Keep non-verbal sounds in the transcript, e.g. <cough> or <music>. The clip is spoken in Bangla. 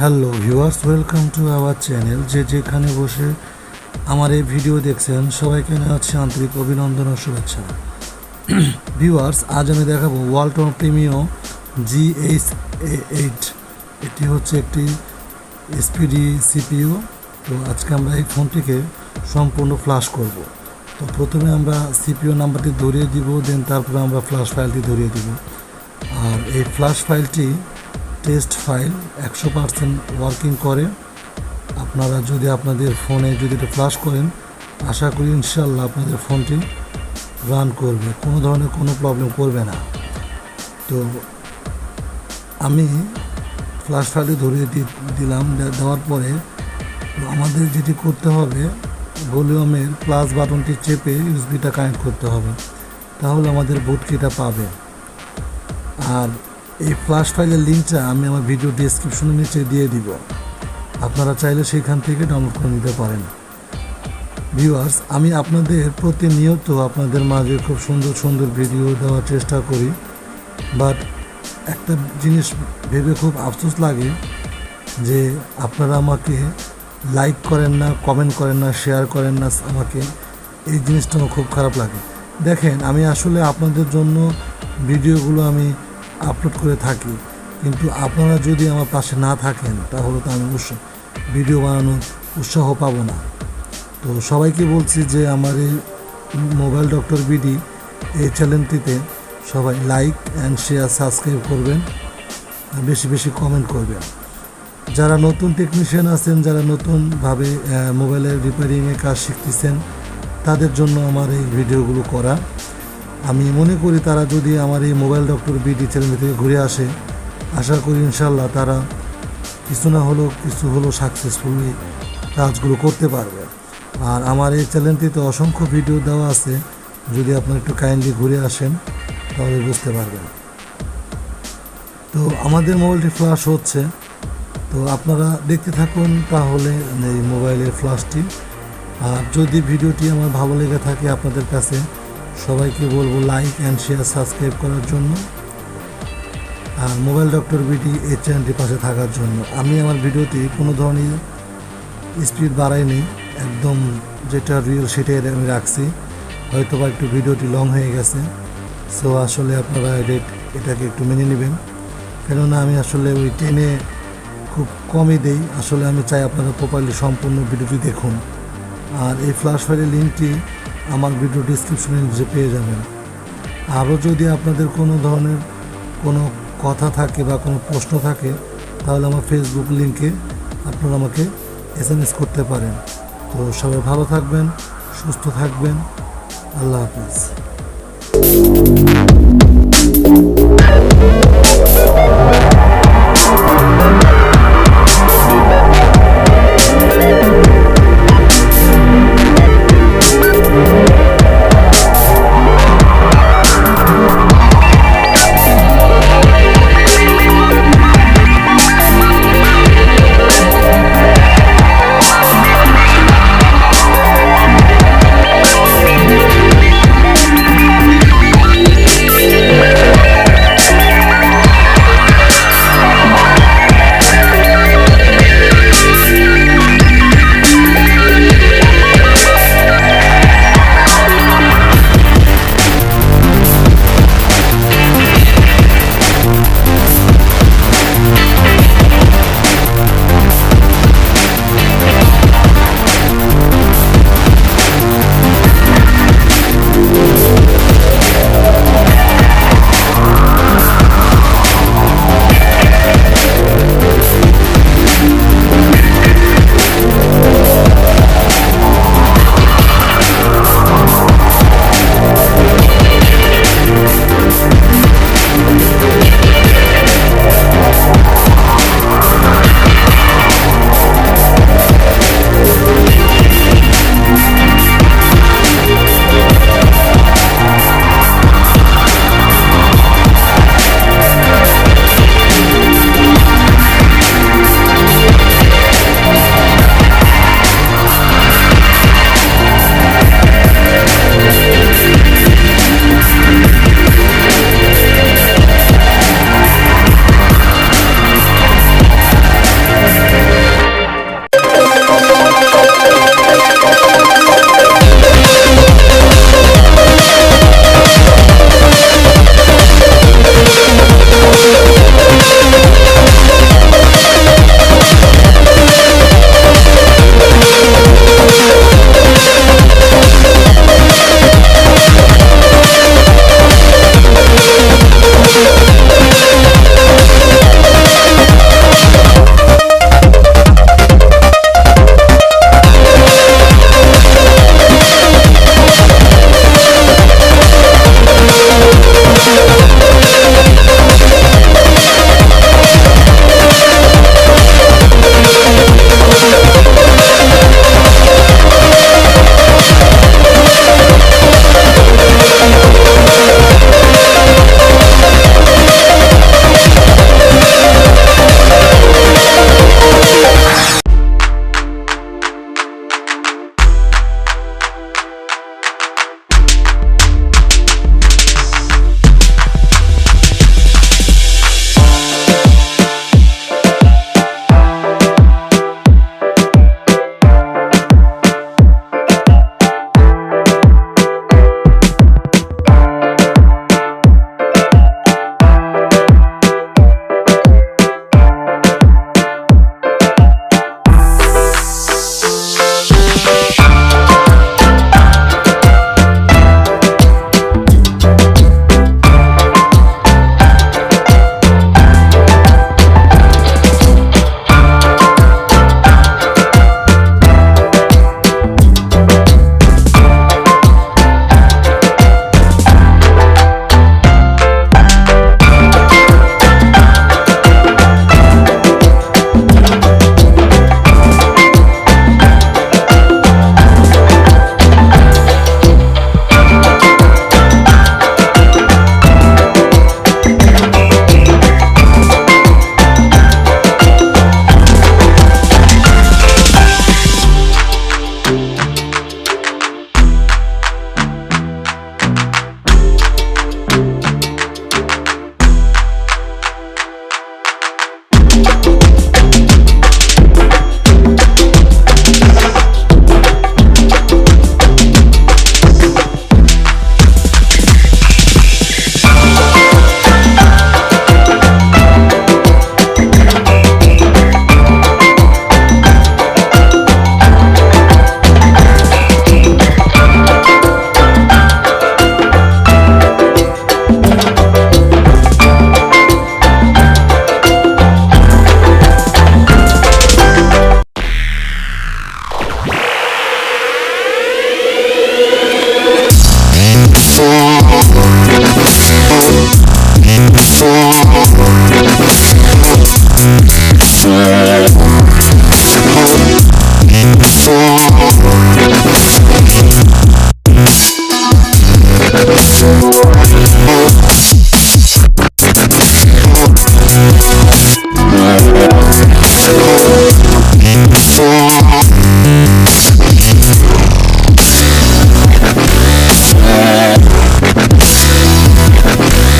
Hello viewers welcome to our channel যে যেখানে বসে আমার এই ভিডিও দেখছেন, সবাইকে জানাচ্ছি আন্তরিক অভিনন্দন ও শুভেচ্ছা। <clears throat> ভিউয়ার্স আজ আমি দেখাবো Walton Primo G H eight এটি হচ্ছে একটি এসপিডি সিপিইউ তো আজকে আমরা এই ফোনটিকে সম্পূর্ণ ফ্লাশ করব। তো প্রথমে আমরা সিপিইউ নাম্বারটি ধরিয়ে দিব দেন তারপরে আমরা ফ্লাশ ফাইলটি ধরিয়ে দিব। আর এই ফ্লাশ ফাইলটি টেস্ট ফাইল একশো পার্সেন্ট ওয়ার্কিং করে। আপনারা যদি আপনাদের ফোনে যদি এটা ফ্লাশ করেন, আশা করি ইনশাল্লাহ আপনাদের ফোনটি রান করবে। কোনো ধরনের কোনো প্রবলেম করবে না। তো আমি ফ্লাশ ফাইলটি ধরিয়ে দি- দিলাম। দেওয়ার পরে আমাদের যেটি করতে হবে, ভলিউমের প্লাস বাটনটি চেপে ইউসবিটা কানেক্ট করতে হবে। তাহলে আমাদের বুটকিটা পাবে। আর এই ফ্লাশ ফাইলের লিঙ্কটা আমি আমার ভিডিও ডেসক্রিপশনের নিচে দিয়ে দিব। আপনারা চাইলে সেখান থেকে ডাউনলোড করে নিতে পারেন। ভিউয়ার্স আমি আপনাদের প্রতিনিয়ত আপনাদের মাঝে খুব সুন্দর সুন্দর ভিডিও দেওয়ার চেষ্টা করি। বাট একটা জিনিস ভেবে খুব আফসোস লাগে যে আপনারা আমাকে লাইক করেন না কমেন্ট করেন না শেয়ার করেন না, আমাকে এই জিনিসটা খুব খারাপ লাগে। দেখেন, আমি আসলে আপনাদের জন্য ভিডিওগুলো আমি আপলোড করে থাকি। কিন্তু আপনারা যদি আমার পাশে না থাকেন, তাহলে তো আমি উৎস ভিডিও বানানোর উৎসাহ পাবো না। তো সবাইকে বলছি যে আমার এই মোবাইল ডক্টর বিডি এই চ্যানেলটিতে সবাই লাইক অ্যান্ড শেয়ার সাবস্ক্রাইব করবেন বেশি বেশি কমেন্ট করবেন। যারা নতুন টেকনিশিয়ান আছেন, যারা নতুনভাবে মোবাইলের রিপেয়ারিংয়ের কাজ শিখতেছেন, তাদের জন্য আমার এই ভিডিওগুলো করা। আমি মনে করি তারা যদি আমার এই মোবাইল ডক্টর বিডি চ্যানেল থেকে ঘুরে আসে, আশা করি ইনশাল্লাহ তারা কিছু না হলেও কিছু হলেও সাকসেসফুলি কাজগুলো করতে পারবে। আর আমার এই চ্যানেলটিতে অসংখ্য ভিডিও দেওয়া আছে, যদি আপনারা একটু কাইন্ডলি ঘুরে আসেন, তাহলে বুঝতে পারবেন। তো আমাদের মোবাইলটি ফ্লাশ হচ্ছে। তো আপনারা দেখতে থাকুন, তাহলে এই মোবাইলের ফ্লাশটি আর যদি ভিডিওটি আমার ভালো লেগে থাকে আপনাদের কাছে সবাইকে বলব লাইক অ্যান্ড শেয়ার সাবস্ক্রাইব করার জন্য। আর মোবাইল ডক্টর বিডি এই চ্যানেলটির পাশে থাকার জন্য। আমি আমার ভিডিওতে কোনো ধরনের স্পিড বাড়াইনি। একদম যেটা রিয়েল সেটাই আমি রাখছি। হয়তো বা একটু ভিডিওটি লং হয়ে গেছে। সো আসলে আপনারা এডিট এটাকে একটু মেনে নেবেন। কেননা আমি আসলে ওই টেনে খুব কমই দেই। আসলে আমি চাই আপনারা প্রপারলি সম্পূর্ণ ভিডিওটি দেখুন। আর এই ফ্ল্যাশ ফাইলের লিঙ্কটি আমার ভিডিও ডিসক্রিপশনে নিচে পেয়ে যাবেন। আরও যদি আপনাদের কোনো ধরনের কোনো কথা থাকে বা কোনো প্রশ্ন থাকে, তাহলে আমার ফেসবুক লিঙ্কে আপনারা আমাকে এস এম এস করতে পারেন। তো সবাই ভালো থাকবেন, সুস্থ থাকবেন। আল্লাহ হাফিজ।